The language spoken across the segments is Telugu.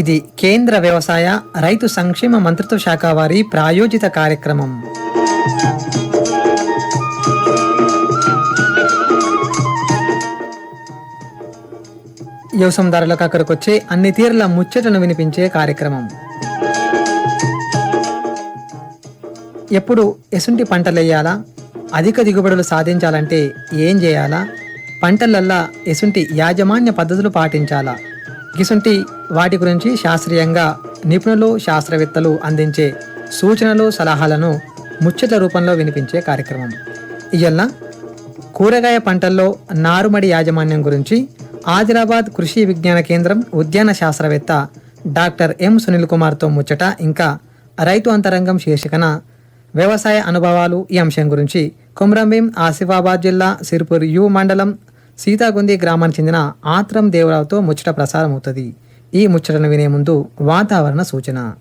ఇది కేంద్ర వ్యవసాయ రైతు సంక్షేమ మంత్రిత్వ శాఖ వారి ప్రాయోజిత కార్యక్రమం. వ్యవసాయదారులకు అక్కడికి వచ్చే అన్ని తీరుల ముచ్చటను వినిపించే కార్యక్రమం. ఎప్పుడు ఎసుంటి పంటలు వేయాలా అధిక దిగుబడులు సాధించాలంటే ఏం చేయాలా? పంటలల్లా ఎసుంటి యాజమాన్య పద్ధతులు పాటించాలా? గిసుంటి వాటి గురించి శాస్త్రీయంగా నిపుణులు శాస్త్రవేత్తలు అందించే సూచనలు సలహాలను ముచ్చట్ల రూపంలో వినిపించే కార్యక్రమం. ఇయల్ల కూరగాయ పంటల్లో నారుమడి యాజమాన్యం గురించి ఆదిలాబాద్ కృషి విజ్ఞాన కేంద్రం ఉద్యాన శాస్త్రవేత్త డాక్టర్ ఎం సునీల్ కుమార్తో ముచ్చట ఇంకా రైతు అంతరంగం శీర్షికన వ్యవసాయ అనుభవాలు ఈ అంశం గురించి కొమరంభీం ఆసిఫాబాద్ జిల్లా సిర్పూర్ యు మండలం సీతాగుంది గ్రామానికి చెందిన ఆత్రం దేవరావుతో ముచ్చట ప్రసారం అవుతుంది. ఈ ముచ్చటను వినే ముందు వాతావరణ సూచన.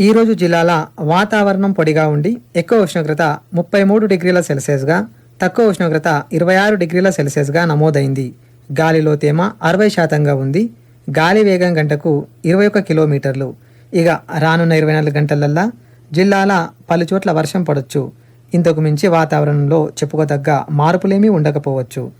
ఈరోజు జిల్లాల వాతావరణం పొడిగా ఉండి ఎక్కువ ఉష్ణోగ్రత ముప్పై మూడు డిగ్రీల సెల్సియస్గా తక్కువ ఉష్ణోగ్రత ఇరవై ఆరు డిగ్రీల సెల్సియస్గా నమోదైంది. గాలిలో తేమ అరవై శాతంగా ఉంది. గాలి వేగం గంటకు ఇరవై ఒక్క కిలోమీటర్లు. ఇక రానున్న ఇరవై నాలుగు గంటలల్లా జిల్లాల పలుచోట్ల వర్షం పడొచ్చు. ఇంతకు మించి వాతావరణంలో చెప్పుకోదగ్గ మార్పులేమీ ఉండకపోవచ్చు.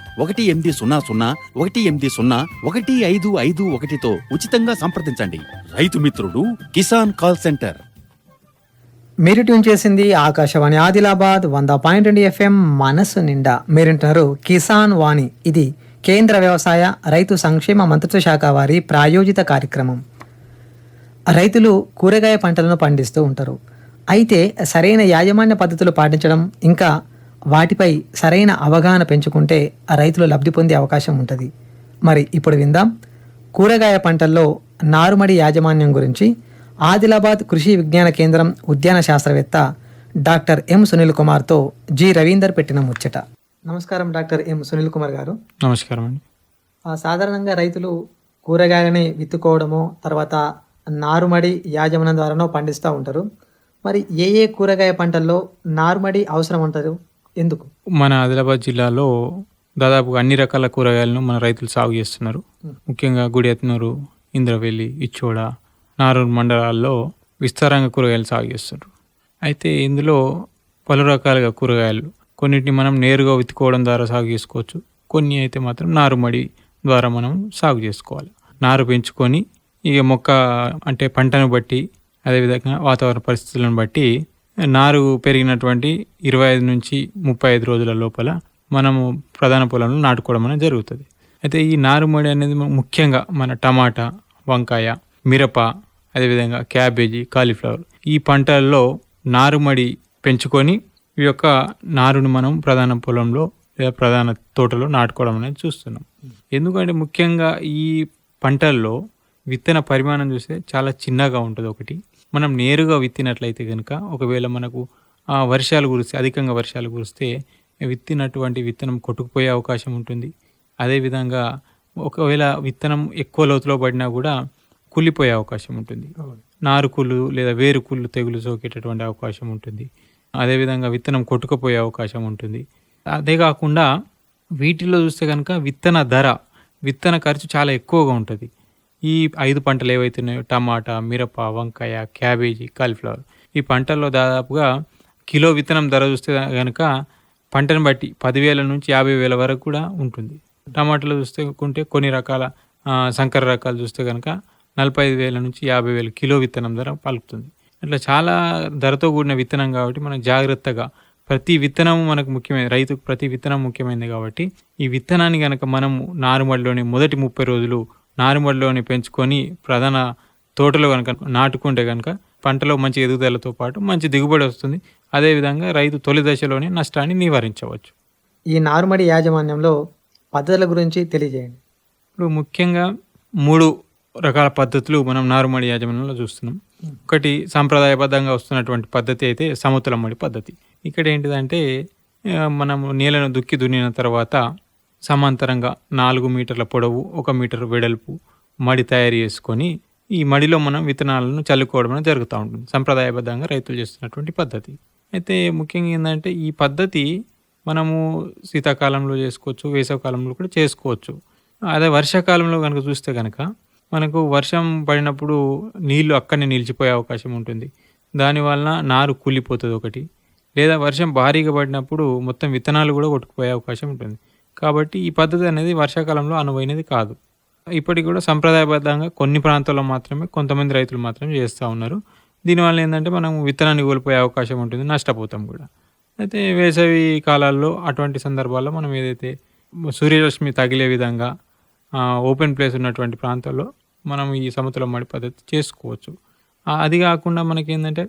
ఒకటి ఎనిమిది సున్నా సున్నా ఒకటి ఎనిమిది సున్నా ఒకటి ఐదు ఐదు ఒకటితో ఉచితంగా సంప్రదించండి. రైతు మిత్రుడు కిసాన్ కాల్ సెంటర్. మీరు ట్యూన్ చేసింది ఆకాశవాణి ఆదిలాబాద్ వంద పాయింట్ రెండు ఎఫ్ఎం మనసు నిండా. మీరింటున్నారు కిసాన్ వాణి. ఇది కేంద్ర వ్యవసాయ రైతు సంక్షేమ మంత్రిత్వ శాఖ వారి ప్రాయోజిత కార్యక్రమం. రైతులు కూరగాయ పంటలను పండిస్తూ ఉంటారు. అయితే సరైన యాజమాన్య పద్ధతులు పాటించడం ఇంకా వాటిపై సరైన అవగాహన పెంచుకుంటే ఆ రైతులు లబ్ధి పొందే అవకాశం ఉంటుంది. మరి ఇప్పుడు విందాం. కూరగాయ పంటల్లో నారుమడి యాజమాన్యం గురించి ఆదిలాబాద్ కృషి విజ్ఞాన కేంద్రం ఉద్యాన శాస్త్రవేత్త డాక్టర్ ఎం సునీల్ కుమార్తో జి రవీందర్ పెట్టిన ముచ్చట. నమస్కారం డాక్టర్ ఎం సునీల్ కుమార్ గారు. నమస్కారం అండి. ఆ, సాధారణంగా రైతులు కూరగాయలని విత్తుకోవడము తర్వాత నారుమడి యాజమాన్యం ద్వారానో పండిస్తూ ఉంటారు. మరి ఏ ఏ కూరగాయ పంటల్లో నారుమడి అవసరం ఉంటారు ఎందుకు? మన ఆదిలాబాద్ జిల్లాలో దాదాపు అన్ని రకాల కూరగాయలను మన రైతులు సాగు చేస్తున్నారు. ముఖ్యంగా గుడియత్నూరు ఇంద్రవెల్లి ఇచ్చోడ నారూరు మండలాల్లో విస్తారంగా కూరగాయలు సాగు చేస్తారు అయితే ఇందులో పలు రకాలుగా కూరగాయలు కొన్నిటిని మనం నేరుగా విత్తుకోవడం ద్వారా సాగు చేసుకోవచ్చు. కొన్ని అయితే మాత్రం నారుమడి ద్వారా మనం సాగు చేసుకోవాలి. నారు పెంచుకొని ఇక మొక్క అంటే పంటను బట్టి అదేవిధంగా వాతావరణ పరిస్థితులను బట్టి నారు పెరిగినటువంటి ఇరవై ఐదు నుంచి ముప్పై ఐదు రోజుల లోపల మనము ప్రధాన పొలంలో నాటుకోవడం అనేది జరుగుతుంది. అయితే ఈ నారుమడి అనేది ముఖ్యంగా మన టమాటా వంకాయ మిరప అదేవిధంగా క్యాబేజీ కాలీఫ్లవర్ ఈ పంటల్లో నారుమడి పెంచుకొని ఈ యొక్క నారును మనం ప్రధాన పొలంలో లేదా ప్రధాన తోటలో నాటుకోవడం అనేది చూస్తున్నాం. ఎందుకంటే ముఖ్యంగా ఈ పంటల్లో విత్తన పరిమాణం చూస్తే చాలా చిన్నగా ఉంటుంది ఒకటి. మనం నేరుగా విత్తినట్లయితే కనుక ఒకవేళ మనకు ఆ, వర్షాలు కురిస్తే అధికంగా వర్షాలు కురిస్తే విత్తినటువంటి విత్తనం కొట్టుకుపోయే అవకాశం ఉంటుంది. అదేవిధంగా ఒకవేళ విత్తనం ఎక్కువ లోతులో పడినా కూడా కుళ్ళిపోయే అవకాశం ఉంటుంది. నారుకుళ్ళు లేదా వేరుకుళ్ళు తెగులు సోకేటటువంటి అవకాశం ఉంటుంది. అదేవిధంగా విత్తనం కొట్టుకుపోయే అవకాశం ఉంటుంది. అదే కాకుండా వీటిల్లో చూస్తే కనుక విత్తన ధర విత్తన ఖర్చు చాలా ఎక్కువగా ఉంటుంది. ఈ ఐదు పంటలు ఏవైతున్నాయో టమాటా మిరప వంకాయ క్యాబేజీ కాలీఫ్లవర్ ఈ పంటల్లో దాదాపుగా కిలో విత్తనం ధర చూస్తే కనుక పంటను బట్టి పదివేల నుంచి యాభై వేల వరకు కూడా ఉంటుంది. టమాటాలు చూస్తే కొంటే కొన్ని రకాల సంకర రకాలు చూస్తే కనుక నలభై ఐదు వేల నుంచి యాభై వేల కిలో విత్తనం ధర పలుకుతుంది. అట్లా చాలా ధరతో కూడిన విత్తనం కాబట్టి మనం జాగ్రత్తగా ప్రతి విత్తనం మనకు ముఖ్యమైనది రైతుకు ప్రతి విత్తనం ముఖ్యమైనది కాబట్టి ఈ విత్తనాన్ని కనుక మనం నారుమడిలోని మొదటి ముప్పై రోజులు నారుమడిలోని పెంచుకొని ప్రధాన తోటలో కనుక నాటుకుంటే కనుక పంటలో మంచి ఎదుగుదలతో పాటు మంచి దిగుబడి వస్తుంది. అదేవిధంగా రైతు తొలి దశలోనే నష్టాన్ని నివారించవచ్చు. ఈ నారుమడి యాజమాన్యంలో పద్ధతుల గురించి తెలియజేయండి. ఇప్పుడు ముఖ్యంగా మూడు రకాల పద్ధతులు మనం నారుమడి యాజమాన్యంలో చూస్తున్నాం. ఒకటి సాంప్రదాయబద్ధంగా వస్తున్నటువంటి పద్ధతి అయితే సమతుల మడి పద్ధతి. ఇక్కడ ఏంటిదంటే మనము నేలను దుక్కి దున్నిన తర్వాత సమాంతరంగా నాలుగు మీటర్ల పొడవు ఒక మీటర్ వెడల్పు మడి తయారు చేసుకొని ఈ మడిలో మనం విత్తనాలను చల్లుకోవడం అనేది జరుగుతూ ఉంటుంది. సంప్రదాయబద్ధంగా రైతులు చేస్తున్నటువంటి పద్ధతి. అయితే ముఖ్యంగా ఏంటంటే ఈ పద్ధతి మనము శీతాకాలంలో చేసుకోవచ్చు వేసవకాలంలో కూడా చేసుకోవచ్చు. అదే వర్షాకాలంలో కనుక చూస్తే కనుక మనకు వర్షం పడినప్పుడు నీళ్ళు అక్కడనే నిలిచిపోయే అవకాశం ఉంటుంది. దానివల్ల నారు కూలిపోతుంది ఒకటి. లేదా వర్షం భారీగా పడినప్పుడు మొత్తం విత్తనాలు కూడా కొట్టుకుపోయే అవకాశం ఉంటుంది. కాబట్టి ఈ పద్ధతి అనేది వర్షాకాలంలో అనువైనది కాదు. ఇప్పటికి కూడా సంప్రదాయబద్ధంగా కొన్ని ప్రాంతాల్లో మాత్రమే కొంతమంది రైతులు మాత్రమే చేస్తూ ఉన్నారు. దీనివల్ల ఏంటంటే మనం విత్తనాన్ని కోల్పోయే అవకాశం ఉంటుంది నష్టపోతాం కూడా. అయితే వేసవి కాలాల్లో అటువంటి సందర్భాల్లో మనం ఏదైతే సూర్యరశ్మి తగిలే విధంగా ఓపెన్ ప్లేస్ ఉన్నటువంటి ప్రాంతాల్లో మనం ఈ సమతుల మడి పద్ధతి చేసుకోవచ్చు. అది కాకుండా మనకి ఏంటంటే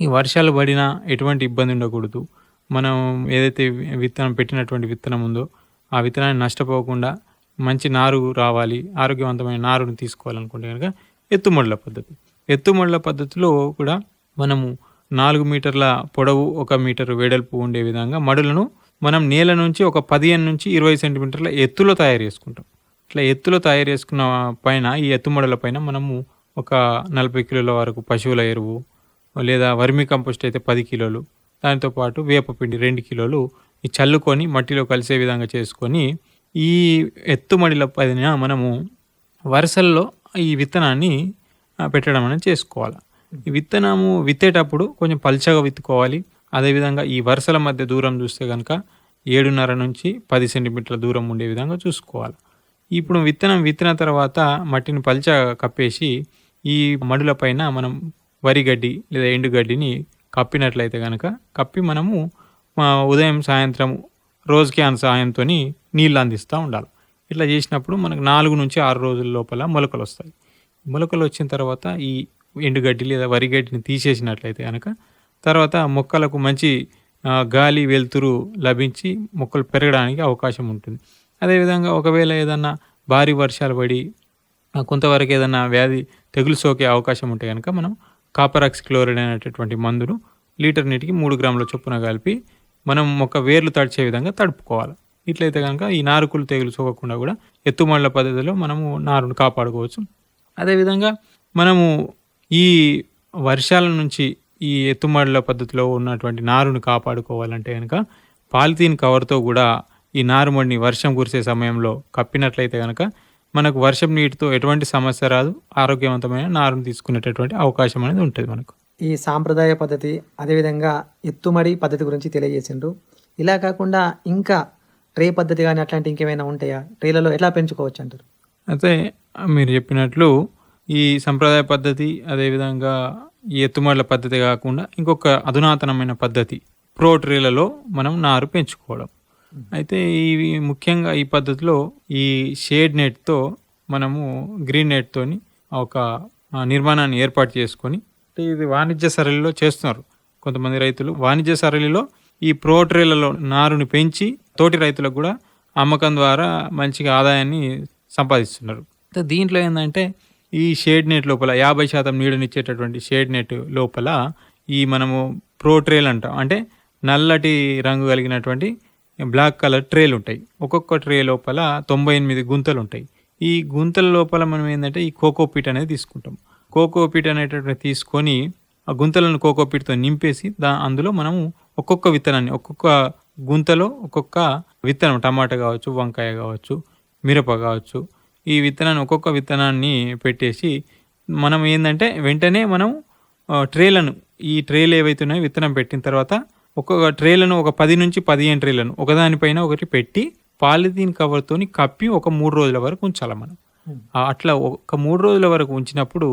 ఈ వర్షాలు పడినా ఎటువంటి ఇబ్బంది ఉండకూడదు. మనం ఏదైతే వి- విత్తనం పెట్టినటువంటి విత్తనం ఉందో ఆ విత్తనాన్ని నష్టపోకుండా మంచి నారు రావాలి ఆరోగ్యవంతమైన నారుని తీసుకోవాలనుకుంటే కనుక ఎత్తుమడుల పద్ధతి. ఎత్తుమడుల పద్ధతిలో కూడా మనము నాలుగు మీటర్ల పొడవు ఒక మీటర్ వెడల్పు ఉండే విధంగా మడులను మనం నేల నుంచి ఒక పదిహేను నుంచి ఇరవై సెంటీమీటర్ల ఎత్తులో తయారు చేసుకుంటాం. ఇట్లా ఎత్తులో తయారు చేసుకున్న పైన ఈ ఎత్తుమడుల పైన మనము ఒక నలభై కిలోల వరకు పశువుల ఎరువు లేదా వర్మి కంపోస్ట్ అయితే పది కిలోలు దానితో పాటు వేపపిండి రెండు కిలోలు చల్లుకొని మట్టిలో కలిసే విధంగా చేసుకొని ఈ ఎత్తుమడిల పైన మనము వరుసల్లో ఈ విత్తనాన్ని పెట్టడం అనేది చేసుకోవాలి. ఈ విత్తనము విత్తేటప్పుడు కొంచెం పల్చగా విత్తుకోవాలి. అదేవిధంగా ఈ వరుసల మధ్య దూరం చూస్తే కనుక ఏడున్నర నుంచి పది సెంటీమీటర్ల దూరం ఉండే విధంగా చూసుకోవాలి. ఇప్పుడు విత్తనం విత్తిన తర్వాత మట్టిని పల్చగా కప్పేసి ఈ మడుల పైన మనం వరి గడ్డి లేదా ఎండుగడ్డిని కప్పినట్లయితే కనుక కప్పి మనము ఉదయం సాయంత్రం రోజుకి క్యాన్ సాయంతో నీళ్ళు అందిస్తూ ఉండాలి. ఇట్లా చేసినప్పుడు మనకు నాలుగు నుంచి ఆరు రోజుల లోపల మొలకలు వస్తాయి మొలకలు వచ్చిన తర్వాత ఈ ఎండుగడ్డి లేదా వరి గడ్డిని తీసేసినట్లయితే కనుక తర్వాత మొక్కలకు మంచి గాలి వెలుతురు లభించి మొక్కలు పెరగడానికి అవకాశం ఉంటుంది. అదేవిధంగా ఒకవేళ ఏదన్నా భారీ వర్షాలు పడి కొంతవరకు ఏదైనా వ్యాధి తెగులు సోకే అవకాశం ఉంటే కనుక మనం కాపరాక్స్ క్లోరైడ్ అనేటటువంటి మందును లీటర్ నీటికి మూడు గ్రాముల చొప్పున కలిపి మనం మొక్క వేర్లు తడిచే విధంగా తడుపుకోవాలి. ఇట్లయితే కనుక ఈ నారుకులు తెగులు సోకకుండా కూడా ఎత్తుమళ్ళ పద్ధతిలో మనము నారును కాపాడుకోవచ్చు. అదేవిధంగా మనము ఈ వర్షాల నుంచి ఈ ఎత్తుమడుల పద్ధతిలో ఉన్నటువంటి నారును కాపాడుకోవాలంటే కనుక పాలిథీన్ కవర్తో కూడా ఈ నారుమడిని వర్షం కురిసే సమయంలో కప్పినట్లయితే కనుక మనకు వర్షం నీటితో ఎటువంటి సమస్య రాదు. ఆరోగ్యవంతమైన నారును తీసుకునేటటువంటి అవకాశం అనేది ఉంటుంది మనకు. ఈ సాంప్రదాయ పద్ధతి అదేవిధంగా ఎత్తుమడి పద్ధతి గురించి తెలియజేసిండ్రు. ఇలా కాకుండా ఇంకా ట్రే పద్ధతి కానీ అట్లాంటి ఇంకేమైనా ఉంటాయా? ట్రేలలో ఎట్లా పెంచుకోవచ్చు అంటారు? అయితే మీరు చెప్పినట్లు ఈ సంప్రదాయ పద్ధతి అదేవిధంగా ఈ ఎత్తుమడుల పద్ధతి కాకుండా ఇంకొక అధునాతనమైన పద్ధతి ప్రోట్రీలలో మనం నారు పెంచుకోవడం. అయితే ఇవి ముఖ్యంగా ఈ పద్ధతిలో ఈ షేడ్ నెట్తో మనము గ్రీన్ నెట్తోని ఒక నిర్మాణాన్ని ఏర్పాటు చేసుకొని అంటే ఇది వాణిజ్య సరళిలో చేస్తున్నారు కొంతమంది రైతులు. వాణిజ్య సరళిలో ఈ ప్రోట్రీలలో నారుని పెంచి తోటి రైతులకు కూడా అమ్మకం ద్వారా మంచిగా ఆదాయాన్ని సంపాదిస్తున్నారు. దీంట్లో ఏంటంటే ఈ షేడ్ నెట్ లోపల యాభై శాతం నీడనిచ్చేటటువంటి షేడ్ నెట్ లోపల ఈ మనము ప్రో ట్రేల్ అంటాం. అంటే నల్లటి రంగు కలిగినటువంటి బ్లాక్ కలర్ ట్రేలు ఉంటాయి. ఒక్కొక్క ట్రే లోపల తొంభై ఎనిమిది గుంతలు ఉంటాయి. ఈ గుంతల లోపల మనం ఏంటంటే ఈ కోకోపీట్ అనేది తీసుకుంటాం. కోకోపీట్ అనేటటువంటి తీసుకొని ఆ గుంతలను కోకోపీట్తో నింపేసి దా అందులో మనము ఒక్కొక్క విత్తనాన్ని ఒక్కొక్క గుంతలో ఒక్కొక్క విత్తనం టమాటా కావచ్చు వంకాయ కావచ్చు మిరప కావచ్చు ఈ విత్తనాన్ని ఒక్కొక్క విత్తనాన్ని పెట్టేసి మనం ఏంటంటే వెంటనే మనం ట్రేలను ఈ ట్రేలు ఏవైతే ఉన్నాయో విత్తనం పెట్టిన తర్వాత ఒక్కొక్క ట్రేలను ఒక పది నుంచి పదిహేను ట్రేలను ఒకదానిపైన ఒకటి పెట్టి పాలిథీన్ కవర్తోని కప్పి ఒక మూడు రోజుల వరకు ఉంచాలి మనం. అట్లా ఒక మూడు రోజుల వరకు ఉంచినప్పుడు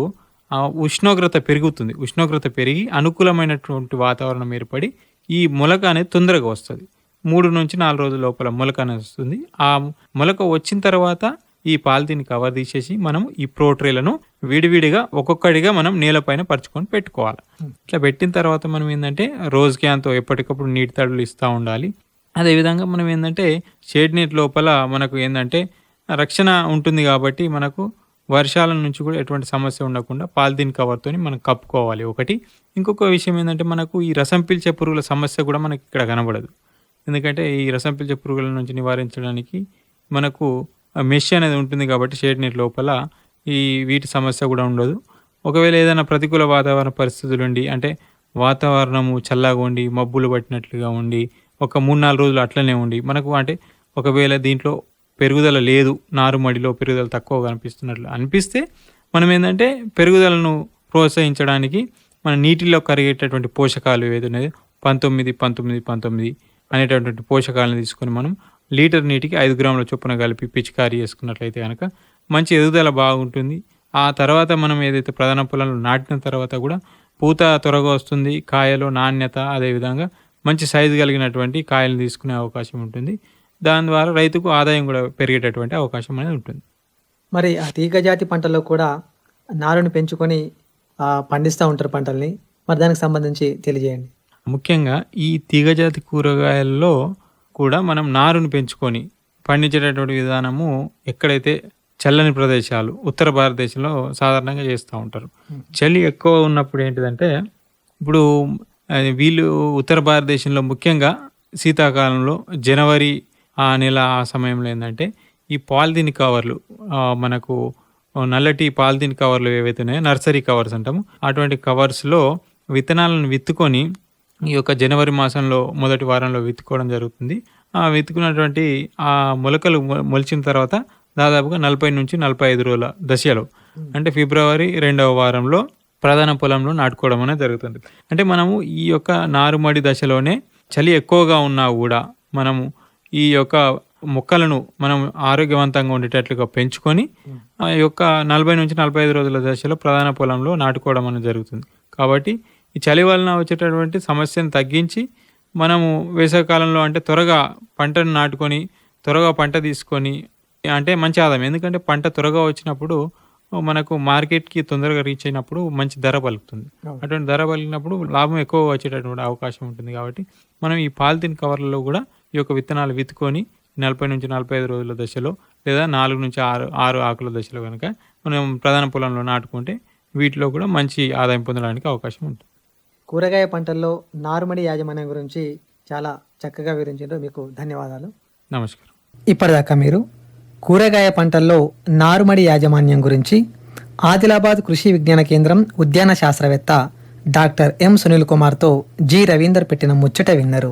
ఉష్ణోగ్రత పెరుగుతుంది. ఉష్ణోగ్రత పెరిగి అనుకూలమైనటువంటి వాతావరణం ఏర్పడి ఈ మొలక అనేది తొందరగా వస్తుంది. మూడు నుంచి నాలుగు రోజుల లోపల మొలక అనేది వస్తుంది. ఆ మొలక వచ్చిన తర్వాత ఈ పాలిథిన్ కవర్ తీసేసి మనం ఈ ప్రోట్రేలను విడివిడిగా ఒక్కొక్కడిగా మనం నేలపైన పరుచుకొని పెట్టుకోవాలి. ఇట్లా పెట్టిన తర్వాత మనం ఏంటంటే రోజ్ అంత ఎప్పటికప్పుడు నీటి తడులు ఇస్తూ ఉండాలి. అదేవిధంగా మనం ఏంటంటే షేడ్ నీటి లోపల మనకు ఏంటంటే రక్షణ ఉంటుంది కాబట్టి మనకు వర్షాల నుంచి కూడా ఎటువంటి సమస్య ఉండకుండా పాలిథీన్ కవర్తో మనం కప్పుకోవాలి ఒకటి. ఇంకొక విషయం ఏంటంటే మనకు ఈ రసం పీల్చే పురుగుల సమస్య కూడా మనకి ఇక్కడ కనబడదు. ఎందుకంటే ఈ రసం పీల్చే పురుగుల నుంచి నివారించడానికి మనకు మెష్ అనేది ఉంటుంది కాబట్టి షేడ్ నీటి లోపల ఈ వీటి సమస్య కూడా ఉండదు. ఒకవేళ ఏదైనా ప్రతికూల వాతావరణ పరిస్థితులు ఉండి అంటే వాతావరణము చల్లగా ఉండి మబ్బులు పట్టినట్లుగా ఉండి ఒక మూడు నాలుగు రోజులు అట్లనే ఉండి మనకు అంటే ఒకవేళ దీంట్లో పెరుగుదల లేదు నారుమడిలో పెరుగుదల తక్కువ కనిపిస్తున్నట్లు అనిపిస్తే మనం ఏంటంటే పెరుగుదలను ప్రోత్సహించడానికి మన నీటిలో కరిగేటటువంటి పోషకాలు ఏదైనా పంతొమ్మిది పంతొమ్మిది పంతొమ్మిది అనేటటువంటి పోషకాలను తీసుకొని మనం లీటర్ నీటికి ఐదు గ్రాముల చొప్పున కలిపి పిచికారీ చేసుకున్నట్లయితే కనుక మంచి ఎదుగుదల బాగుంటుంది. ఆ తర్వాత మనం ఏదైతే ప్రధాన పొలంలో నాటిన తర్వాత కూడా పూత త్వరగా వస్తుంది కాయలో నాణ్యత అదేవిధంగా మంచి సైజు కలిగినటువంటి కాయలు తీసుకునే అవకాశం ఉంటుంది. దాని ద్వారా రైతుకు ఆదాయం కూడా పెరిగేటటువంటి అవకాశం అనేది ఉంటుంది. మరి ఆ తీగజాతి పంటల్లో కూడా నారుని పెంచుకొని పండిస్తూ ఉంటారు పంటల్ని. మరి దానికి సంబంధించి తెలియజేయండి. ముఖ్యంగా ఈ తీగజాతి కూరగాయల్లో కూడా మనం నారుని పెంచుకొని పండించేటటువంటి విధానము ఎక్కడైతే చల్లని ప్రదేశాలు ఉత్తర భారతదేశంలో సాధారణంగా చేస్తూ ఉంటారు. చలి ఎక్కువ ఉన్నప్పుడు ఏంటిదంటే ఇప్పుడు వీళ్ళు ఉత్తర భారతదేశంలో ముఖ్యంగా శీతాకాలంలో జనవరి ఆ నెల ఆ సమయంలో ఏంటంటే ఈ పాలిథిన్ కవర్లు మనకు నల్లటి పాలిథిన్ కవర్లు ఏవైతే ఉన్నాయో నర్సరీ కవర్స్ అంటాము అటువంటి కవర్స్లో విత్తనాలను విత్తుకొని ఈ యొక్క జనవరి మాసంలో మొదటి వారంలో విత్తుకోవడం జరుగుతుంది. ఆ విత్తుకున్నటువంటి ఆ మొలకలు మొ- మొలిచిన తర్వాత దాదాపుగా నలభై నుంచి నలభై ఐదు రోజుల దశలో అంటే ఫిబ్రవరి రెండవ వారంలో ప్రధాన పొలంలో నాటుకోవడం అనేది జరుగుతుంది. అంటే మనము ఈ యొక్క నారుమడి దశలోనే చలి ఎక్కువగా ఉన్నా కూడా మనము ఈ యొక్క మొక్కలను మనం ఆరోగ్యవంతంగా ఉండేటట్లుగా పెంచుకొని ఆ యొక్క నలభై నుంచి నలభై ఐదు రోజుల దశలో ప్రధాన పొలంలో నాటుకోవడం అనేది జరుగుతుంది. కాబట్టి ఈ చలి వలన వచ్చేటటువంటి సమస్యను తగ్గించి మనము వేసవికాలంలో అంటే త్వరగా పంటను నాటుకొని త్వరగా పంట తీసుకొని అంటే మంచి ఆదాయం. ఎందుకంటే పంట త్వరగా వచ్చినప్పుడు మనకు మార్కెట్కి తొందరగా రీచ్ అయినప్పుడు మంచి ధర పలుకుతుంది. అటువంటి ధర పలికినప్పుడు లాభం ఎక్కువ వచ్చేటటువంటి అవకాశం ఉంటుంది కాబట్టి మనం ఈ పాలిథిన్ కవర్లలో కూడా ఈ యొక్క విత్తనాలు విత్తుకొని నలభై నుంచి నలభై ఐదు రోజుల దశలో లేదా నాలుగు నుంచి ఆరు ఆరు ఆకుల దశలో కనుక మనం ప్రధాన పొలంలో నాటుకుంటే వీటిలో కూడా మంచి ఆదాయం పొందడానికి అవకాశం ఉంటుంది. కూరగాయ పంటల్లో నారుమడి యాజమాన్యం గురించి చాలా చక్కగా వివరించారు మీకు ధన్యవాదాలు. నమస్కారం. ఇప్పటిదాకా మీరు కూరగాయ పంటల్లో నారుమడి యాజమాన్యం గురించి ఆదిలాబాద్ కృషి విజ్ఞాన కేంద్రం ఉద్యాన శాస్త్రవేత్త డాక్టర్ ఎం సునీల్ కుమార్తో జి రవీందర్ పెట్టిన ముచ్చట విన్నారు.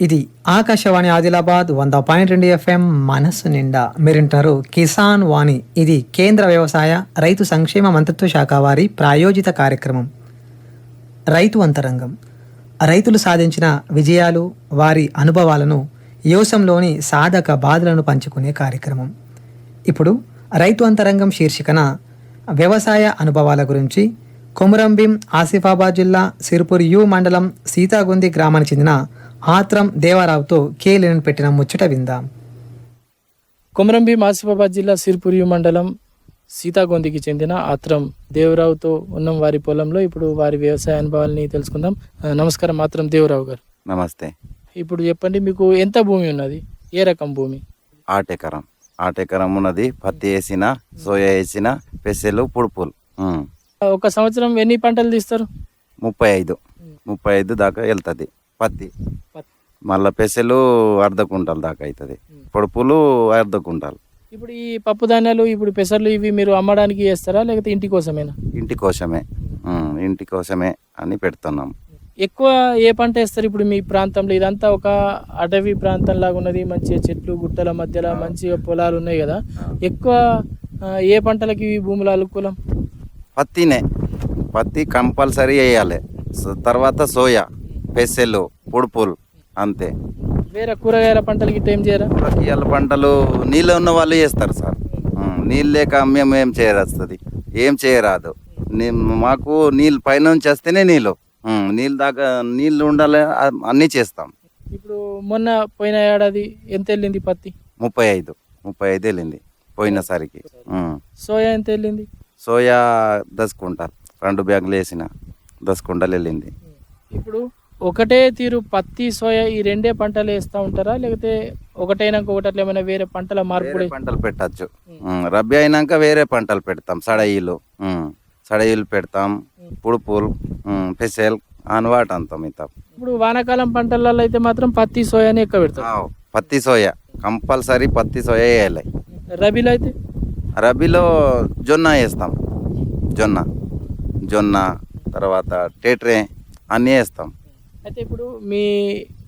ఇది ఆకాశవాణి ఆదిలాబాద్ వంద పాయింట్ రెండు ఎఫ్ఎం మనస్సు నిండా. మీరింటారు కిసాన్ వాణి. ఇది కేంద్ర వ్యవసాయ రైతు సంక్షేమ మంత్రిత్వ శాఖ వారి ప్రాయోజిత కార్యక్రమం. రైతు అంతరంగం. రైతులు సాధించిన విజయాలు వారి అనుభవాలను యోసంలోని సాధక బాధలను పంచుకునే కార్యక్రమం. ఇప్పుడు రైతు అంతరంగం శీర్షికన వ్యవసాయ అనుభవాల గురించి కొమురంభీం ఆసిఫాబాద్ జిల్లా సిరుపూర్ యు మండలం సీతాగుంది గ్రామానికి చెందిన ఆత్రం దేవారావుతో కేలిన పెట్టిన ముచ్చట విందాం. కొమరంభీం ఆసిఫాబాద్ జిల్లా సిర్పురి మండలం సీతాగొందికి చెందిన ఆత్రం దేవరావుతో ఉన్నాం వారి పొలంలో ఇప్పుడు వారి వ్యవసాయ అనుభవాలని తెలుసుకుందాం. నమస్కారం ఆత్రం దేవరావు గారు. నమస్తే. ఇప్పుడు చెప్పండి మీకు ఎంత భూమి ఉన్నది? ఏ రకం భూమి? ఆటెకరం ఆటెకరం ఉన్నది పత్తి వేసిన సోయా వేసిన పెసలు పుడుపులు. ఒక సంవత్సరం ఎన్ని పంటలు తీస్తారు? ముప్పై ఐదు. ముప్పై ఐదు దాకా వెళ్తుంది. పత్తి. మళ్ళా పెసలు అర్ధ కుంటల్ దాకా అవుతుంది పొడుపులు అర్ధ కుంటల్ ఇప్పుడు ఈ పప్పు ధాన్యాలు ఇప్పుడు పెసర్లు ఇవి మీరు అమ్మడానికి చేస్తారా లేకపోతే ఇంటి కోసమేనా? ఇంటి కోసమే. ఇంటి కోసమే అని పెడుతున్నాం. ఎక్కువ ఏ పంట వేస్తారు ఇప్పుడు మీ ప్రాంతంలో? ఇదంతా ఒక అటవీ ప్రాంతం లాగా ఉన్నది. మంచిగా చెట్లు గుట్టల మధ్యలో మంచిగా పొలాలు ఉన్నాయి కదా. ఎక్కువ ఏ పంటలకి ఈ భూములు అనుకూలం పత్తినే. పత్తి కంపల్సరీ వేయాలి. స- తర్వాత సోయా. పెసలు పుడుపులు అంతే. వేరే కూరగాయల పంటలకి ఇట్లా ఏం చేయరా? కూరగాయల పంటలు నీళ్ళు ఉన్న వాళ్ళు చేస్తారు సార్. నీళ్ళు లేక మేము ఏం చేయరాస్తుంది. ఏం చేయరాదు. మాకు నీళ్ళు పైనుంచి వస్తేనే నీళ్ళు. నీళ్ళు దాకా నీళ్ళు ఉండాలి అన్నీ చేస్తాం. ఇప్పుడు మొన్న పోయిన ఏడాది ఎంత వెళ్ళింది పత్తి? ముప్పై ఐదు. ముప్పై ఐదు వెళ్ళింది పోయినసరికి. సోయా ఎంత వెళ్ళింది? సోయా దస్ కుంటాలు రెండు బ్యాగులు వేసిన దస్ కుంటలు వెళ్ళింది. ఇప్పుడు ఒకటే తీరు పత్తి సోయా ఈ రెండే పంటలు వేస్తూ ఉంటారా? లేకపోతే ఒకటైనాక ఒకటి ఏమైనా వేరే పంటల మార్పు పంటలు పెట్టచ్చు. రబ్బీ అయినాక వేరే పంటలు పెడతాం. సడయిలు సడయిలు పెడతాం. పుడుపులు పెసలు అని వాటి అంతాం ఇంత. ఇప్పుడు వానాకాలం పంటలలో అయితే మాత్రం పత్తి సోయాని ఎక్కువ పెడతారు. ఆ, పత్తి సోయా. కంపల్సరీ పత్తి సోయా వేయాలి. రబీలో అయితే? రబీలో జొన్న వేస్తాం. జొన్న. జొన్న తర్వాత టేట్రే అన్నీ వేస్తాం. అయితే ఇప్పుడు మీ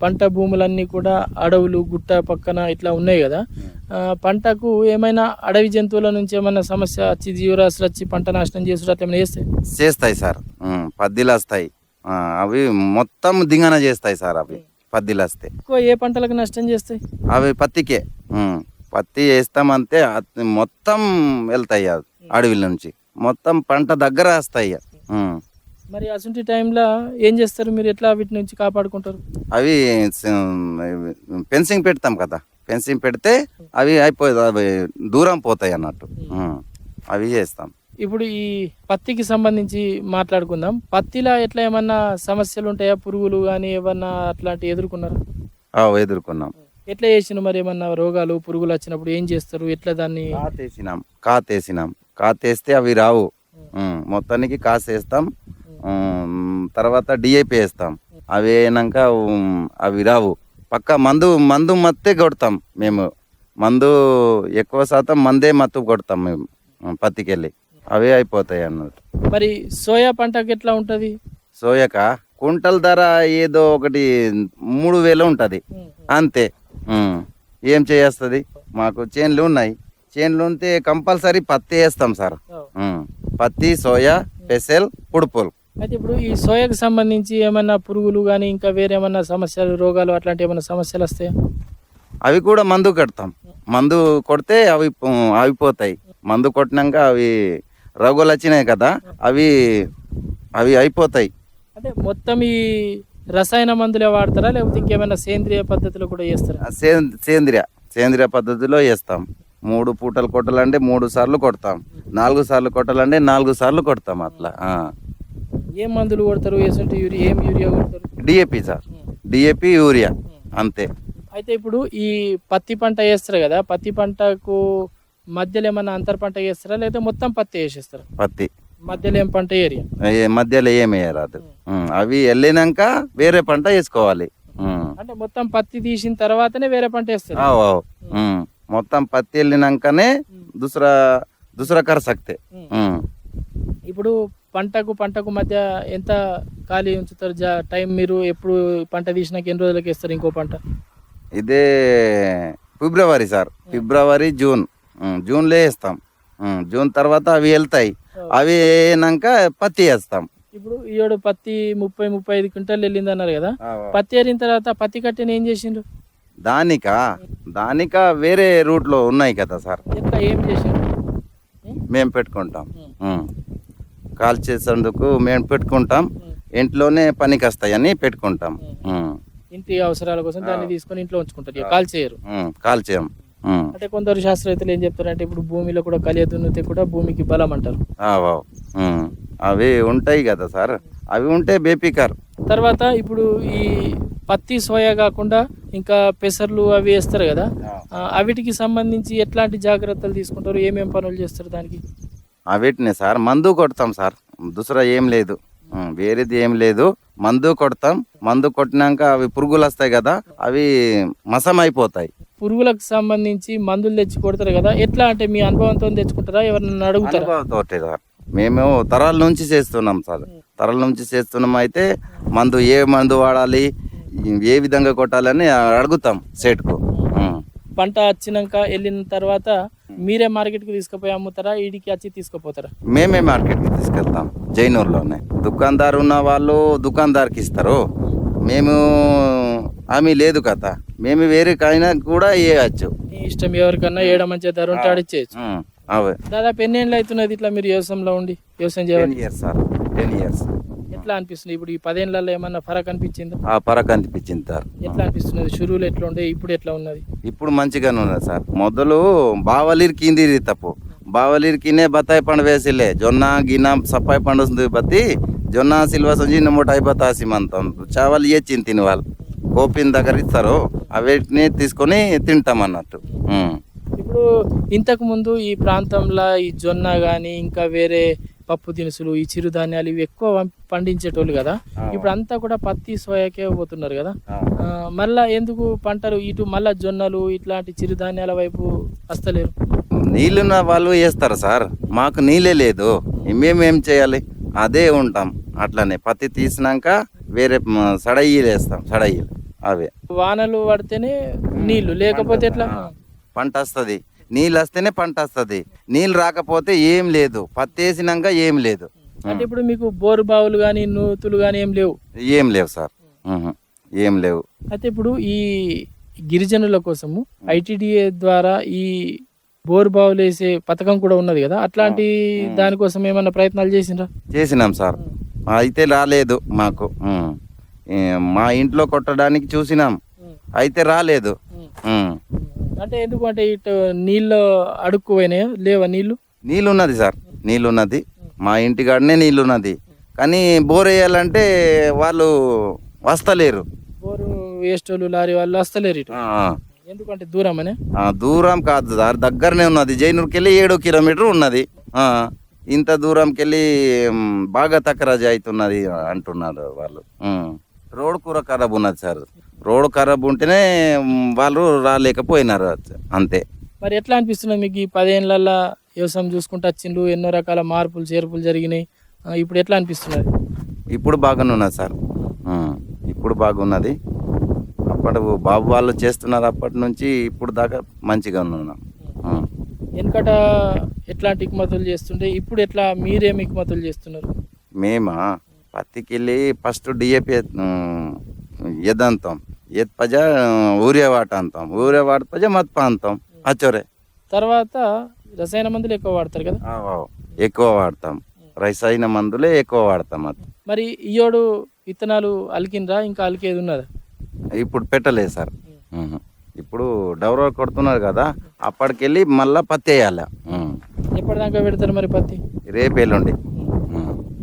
పంట భూములన్నీ కూడా అడవులు గుట్ట పక్కన ఇట్లా ఉన్నాయి కదా. ఆ, పంటకు ఏమైనా అడవి జంతువుల నుంచి ఏమైనా సమస్య వచ్చి జీవరాశులు వచ్చి పంట నాశనం చేసుడు అట్లా ఏమైనా చేస్తే చేస్తాయి సార్. ఉమ్, పద్దిలు వస్తాయి. ఆ, అవి మొత్తం దింగన చేస్తాయి సార్ అవి. పద్దిలు వస్తాయి ఎక్కువ ఏ పంటలకు నష్టం చేస్తాయి? అవి పత్తికే. పత్తి వేస్తామంతే అది మొత్తం వెళ్తాయి అడవిల నుంచి. మొత్తం పంట దగ్గర వస్తాయి. మరి అసంటి టైంలో ఏం చేస్తారు? మీరు ఎట్లా వీటి నుంచి కాపాడుకుంటారు? అవి ఫెన్సింగ్ పెడతాం కదా. ఫెన్సింగ్ పెడితే అవి అయిపోయి అవి దూరం పోతాయి అన్నట్టు. అవి చేస్తాం. ఇప్పుడు ఈ పత్తికి సంబంధించి మాట్లాడుకుందాం. పత్తిలో ఎట్లా ఏమన్నా సమస్యలు ఉంటాయా? పురుగులు కానీ ఏమన్నా అట్లాంటివి ఎదుర్కొన్నారా? ఆ, ఎదుర్కొన్నాం. ఎట్లా చేసిన మరి ఏమన్నా రోగాలు పురుగులు వచ్చినప్పుడు ఏం చేస్తారు? ఎట్లా దాన్ని కాతేసినాం కాతేసినాం. కాతేస్తే అవి రావు. మొత్తానికి కాసేస్తాం. తర్వాత డిఏపి వేస్తాం. అవి అయినాక అవి రావు. పక్క మందు మందు మత్తే కొడతాం మేము. మందు ఎక్కువ శాతం మందే మత్తు కొడతాం మేము పత్తికెళ్ళి. అవే అయిపోతాయి అన్నట్టు. మరి సోయా పంటకి ఎట్లా ఉంటది? సోయక? కుంటల ధర ఏదో ఒకటి మూడు వేలు ఉంటుంది. అంతే. ఏం చేస్తుంది మాకు చేన్లు ఉన్నాయి. చేన్లు ఉంటే కంపల్సరీ పత్తి వేస్తాం సార్. పత్తి సోయా పెసల్ పుడుపులు. అయితే ఇప్పుడు ఈ సోయాకి సంబంధించి ఏమన్నా పురుగులు కానీ ఇంకా వేరే ఏమన్నా సమస్యలు రోగాలు అట్లాంటి ఏమన్నా సమస్యలు వస్తాయా అవి కూడా మందు కడతాం. మందు కొడితే అవి ఆగిపోతాయి మందు కొట్టినాక అవి రోగులు వచ్చినాయి కదా అవి అవి అయిపోతాయి. అంటే మొత్తం ఈ రసాయన మందులే వాడతారా? లేకపోతే ఇంకేమైనా సేంద్రియ పద్ధతిలో కూడా చేస్తారా? సేంద్రియ సేంద్రియ పద్ధతిలో వేస్తాం మూడు పూటలు కొట్టాలంటే మూడు సార్లు కొడతాం. నాలుగు సార్లు కొట్టాలంటే నాలుగు సార్లు కొడతాం అట్లా. ఏం మందులు కొడతారు? ఎసుంటి యూరియా ఏం యూరియా కొడతారు? DAP sir. DAP urea. అంతే. అయితే ఇప్పుడు ఈ పత్తి పంట వేస్తారు కదా పత్తి పంటకు మధ్యలో ఏమన్నా అంతర పంట వేస్తారా? లేదా మొత్తం పత్తి వేసేస్తారా? పత్తి. మధ్యలో ఏం పంట ఏరియా ఏ మధ్యలో ఏమి వేయరాదు. అవి వెళ్ళినాక వేరే పంట వేసుకోవాలి. అంటే మొత్తం పత్తి తీసిన తర్వాతనే వేరే పంట వేస్తారు. మొత్తం పత్తి వెళ్ళినాకనే దుసరా దుసరా కర సక్తే. ఇప్పుడు పంటకు పంటకు మధ్య ఎంత ఖాళీ ఉంచుతారు? జా టైం మీరు ఎప్పుడు పంట తీసినాక ఎన్ని రోజులకి వేస్తారు ఇంకో పంట? ఇదే ఫిబ్రవరి సార్. ఫిబ్రవరి జూన్. జూన్లో వేస్తాం. జూన్ తర్వాత అవి వెళ్తాయి. అవి అయినాక పత్తి వేస్తాం. ఇప్పుడు ఈ ఏడు పత్తి ముప్పై ముప్పై ఐదు క్వింటాలు వెళ్ళింది అన్నారు కదా? పత్తి ఏరిన తర్వాత పత్తి కట్టెని ఏం చేసిండ్రు? దానిక దానిక వేరే రూట్లో ఉన్నాయి కదా సార్. ఎట్లా ఏం చేసిండ్రు? మేము పెట్టుకుంటాం. ఉమ్. కాల్ చేసేందుకు మేము పెట్టుకుంటాం. ఇంట్లోనే పనికి వస్తాయని పెట్టుకుంటాం. ఇంటి అవసరాల కోసం దాన్ని తీసుకొని ఇంట్లో ఉంచుకుంటారు. ఇక కాల్ చేయరు. ఉమ్, కాల్ చేయం. ఉమ్. అంటే కొందరు శాస్త్రవేత్తలు ఏం చెప్తారంటే ఇప్పుడు భూమిలో కూడా కలియ దున్నితే కూడా భూమికి బలం అంటారు. అవి ఉంటాయి కదా సార్. అవి ఉంటే బేపికార్ తర్వాత ఇప్పుడు ఈ పత్తి సోయా కాకుండా ఇంకా పెసర్లు అవి వేస్తారు కదా. అవిటికి సంబంధించి ఎట్లాంటి జాగ్రత్తలు తీసుకుంటారు? ఏమేం పనులు చేస్తారు దానికి? అవిటిని సార్ మందు కొడతాం సార్. దుసరా ఏం లేదు. వేరేది ఏం లేదు. మందు కొడతాం. మందు కొట్టినాక అవి పురుగులు వస్తాయి కదా అవి మసం అయిపోతాయి పురుగులకు సంబంధించి మందులు తెచ్చి కొడతారు కదా ఎట్లా అంటే మీ అనుభవంతో తెచ్చుకుంటారా? ఎవరినైనా అడుగుతారా? మేము తరాల నుంచి చేస్తున్నాం సార్. తరాల నుంచి చేస్తున్నాం అయితే మందు ఏ మందు వాడాలి ఏ విధంగా కొట్టాలని అడుగుతాం సేట్కు. పంట వచ్చినాక వెళ్ళిన తర్వాత మీరే మార్కెట్కి తీసుకుపోయి అమ్ముతారా? ఈడికి వచ్చి తీసుకుపోతారా? మేమే మార్కెట్కి తీసుకెళ్తాం జైనూరులోనే. దుకాణదారు ఉన్న వాళ్ళు దుకాణదార్కి ఇస్తారు. మేము హామీ లేదు కదా మేము వేరే కైనా కూడా వేయచ్చు మీ ఇష్టం ఎవరికన్నా ఏడ మంచి ధర ఉంటే ఆడిచ్చేయచ్చు అవే. దాదాపు ఎన్ని ఏళ్ళు అవుతున్నది ఇట్లా మీరు వ్యవసాయంలో ఉండి వ్యవసాయం టెన్ చేయాలి ఇయర్స్ సార్ టెన్ ఇయర్స్. ఎట్లా అనిపిస్తుంది? ఇప్పుడు ఈ పదేళ్ళలో ఏమన్నా ఫరక్ అనిపించిందా? ఆ పరకు అనిపించింది సార్. ఎట్లా అనిపిస్తున్నది? షురువులు ఎట్లా ఉండే ఇప్పుడు ఎట్లా ఉన్నది? ఇప్పుడు మంచిగానే ఉన్నది సార్. మొదలు బావలీర్ కింది తప్పు. బావలీర్ కినే బత్తాయి పండు వేసిలే జొన్న గిన్న సప్పాయి పండు వస్తుంది బత్తి జొన్న సిల్వ సంజి నమ్మటాయి బతా సీమంతం చావల్ ఏ తిని వాళ్ళు కోపిన దగ్గర ఇస్తారు. అవిటిని తీసుకొని తింటాం అన్నట్టు. ఇప్పుడు ఇంతకు ముందు ఈ ప్రాంతంలో ఈ జొన్న కానీ ఇంకా వేరే పప్పు దినుసులు ఈ చిరుధాన్యాలు ఇవి ఎక్కువ పండించేటోళ్ళు కదా. ఇప్పుడు అంతా కూడా పత్తి సోయాకే పోతున్నారు కదా. మళ్ళా ఎందుకు పంటలు ఇటు మళ్ళా జొన్నలు ఇట్లాంటి చిరుధాన్యాల వైపు వస్తలేరు? నీళ్ళున్న వాళ్ళు వేస్తారు సార్. మాకు నీళ్ళే లేదు. మేమేం చేయాలి? అదే ఉంటాం. అట్లనే పత్తి తీసినాక వేరే సడయ్యలు వేస్తాం. సడయ్యలు అవే. వానలు పడితేనే నీళ్ళు లేకపోతే ఎట్లా? పంట వస్తుంది. నీళ్ళు వస్తేనే పంట వస్తుంది. నీళ్ళు రాకపోతే ఏం లేదు. పత్తి వేసినాక ఏం లేదు. అంటే ఇప్పుడు మీకు బోరు బావులు కానీ నూతులు కానీ ఏం లేవు? ఏం లేవు సార్. ఏం లేవు. అయితే ఇప్పుడు ఈ గిరిజనుల కోసము ఐటీడీఏ ద్వారా ఈ బోరు బావులు వేసే పథకం కూడా ఉన్నది కదా. అట్లాంటి దానికోసం ఏమన్నా ప్రయత్నాలు చేసిండ్రా? చేసినాం సార్. అయితే రాలేదు మాకు. మా ఇంట్లో కొట్టడానికి చూసినాం. అయితే రాలేదు. అంటే ఎందుకు అంటే ఇటు నీళ్ళు అడుక్కు పోయినాయా? లేవా నీళ్ళు నీళ్ళు? ఉన్నది సార్. నీళ్ళు ఉన్నది మా ఇంటికాడనే నీళ్ళు ఉన్నది కానీ బోర్ వేయాలంటే వాళ్ళు వస్తలేరు. బోరు వేస్టోళ్ళు లారీ వాళ్ళు వస్తలేరు ఇటు. ఎందుకంటే దూరం అనే? దూరం కాదు సార్. దగ్గరనే ఉన్నది. జైనూరుకి వెళ్ళి ఏడు కిలోమీటర్ ఉన్నది. ఇంత దూరంకి వెళ్ళి బాగా తక్కరాజు అవుతున్నది అంటున్నారు వాళ్ళు. రోడ్ కూర ఖరాబ్ ఉన్నది సార్. రోడ్ ఖరాబ్ ఉంటేనే వాళ్ళు రాలేకపోయినారు అంతే మరి ఎట్లా అనిపిస్తున్నది మీకు ఈ పదేళ్ళల్లో వ్యవసాయం చూసుకుంటూ వచ్చిండ్రు ఎన్నో రకాల మార్పులు చేర్పులు జరిగినాయి. ఇప్పుడు ఎట్లా అనిపిస్తున్నది? ఇప్పుడు బాగానే ఉన్నది సార్. ఇప్పుడు బాగున్నది. అప్పటి బాబు వాళ్ళు చేస్తున్నారు అప్పటి నుంచి ఇప్పుడు దాకా మంచిగా ఉన్నాం. వెనకట ఎట్లాంటి ఇక్మతులు చేస్తుంటే ఇప్పుడు ఎట్లా మీరేం ఇక్మతులు చేస్తున్నారు? మేమా? పత్తికి వెళ్ళి ఫస్ట్ డిఏపి ఎదంతాం ఎత్ పజ ఊరియా వాట అంతాం ఊరియా వాట పజ మత్ప అంతాం అచ్చోరే. తర్వాత రసాయన మందులు ఎక్కువ వాడతారు కదా. ఎక్కువ వాడతాం. రసాయన మందులే ఎక్కువ వాడతాం అది మరి ఈయోడు విత్తనాలు అలికినరా ఇంకా అలికేది ఉన్నదా? ఇప్పుడు పెట్టలేదు సార్. ఇప్పుడు డౌరా కొడుతున్నారు కదా అప్పటికెళ్ళి మళ్ళా పత్తి వేయాలి. ఎప్పటిదాకా పెడతారు మరి పత్తి? రేపు ఎల్లుండి.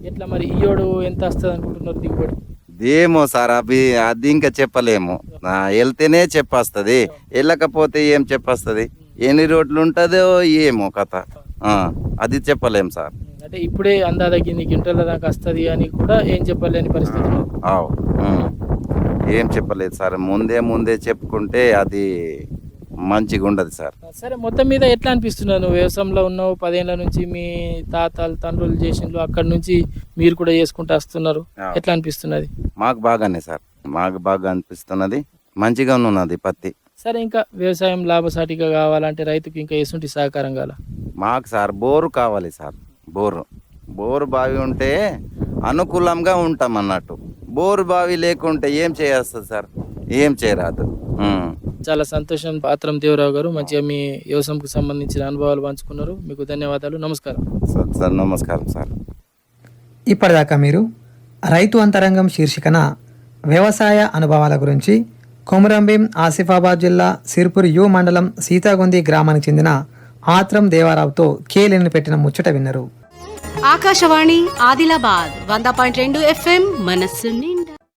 ఎట్లా మరి ఈయోడు ఎంత వస్తుంది అనుకుంటున్నారు దిగుబడి? ఏమో సార్ అవి అది ఇంకా చెప్పలేము. వెళ్తేనే చెప్పొస్తుంది వెళ్ళకపోతే ఏం చెప్పొస్తుంది? ఎన్ని రోడ్లు ఉంటుందో ఏమో కథ. ఆ, అది చెప్పలేం సార్. అంటే ఇప్పుడే అందాదకి ఇన్ని గింటల దాకా వస్తుంది అని కూడా ఏం చెప్పలేని పరిస్థితి. ఏం చెప్పలేదు సార్ ముందే ముందే చెప్పుకుంటే అది మంచిగా ఉండదు సార్ సరే మొత్తం మీద ఎట్లా అనిపిస్తున్నావు నువ్వు వ్యవసాయంలో ఉన్నావు పదేళ్ళ నుంచి మీ తాతలు తండ్రులు చేసిండ్రు అక్కడ నుంచి మీరు కూడా చేసుకుంటూ వస్తున్నారు. ఎట్లా అనిపిస్తున్నది? మాకు బాగానే సార్. మాకు బాగా అనిపిస్తున్నది. మంచిగా ఉన్నది పత్తి. సరే ఇంకా వ్యవసాయం లాభసాటిగా కావాలంటే రైతుకి ఇంకా ఎసుంటి సహకారం కావాలా? మాకు సార్ బోరు కావాలి సార్. బోరు. బోరు బావి ఉంటే అనుకూలంగా ఉంటాం అన్నట్టు. బోరు బావి లేకుంటే ఏం చేస్తుంది సార్? ఏం చేయరాదు. చాలా సంతోషం. పాత్రం దేవరావు గారు మంచిగా మీ వ్యవసాయంకు సంబంధించిన అనుభవాలు పంచుకున్నారు. మీకు ధన్యవాదాలు. నమస్కారం. సార్ సార్ నమస్కారం సార్. ఇప్పటిదాకా మీరు రైతు అంతరంగం శీర్షికన వ్యవసాయ అనుభవాల గురించి కొమురంభీం ఆసిఫాబాద్ జిల్లా సిర్పూర్ యు మండలం సీతాగుంది గ్రామానికి చెందిన ఆత్రం దేవారావుతో కేలిని పెట్టిన ముచ్చట విన్నరు. ఆకాశవాణి ఆదిలాబాద్ వంద పాయింట్ రెండు ఎఫ్ఎం మనస్సు నిండా.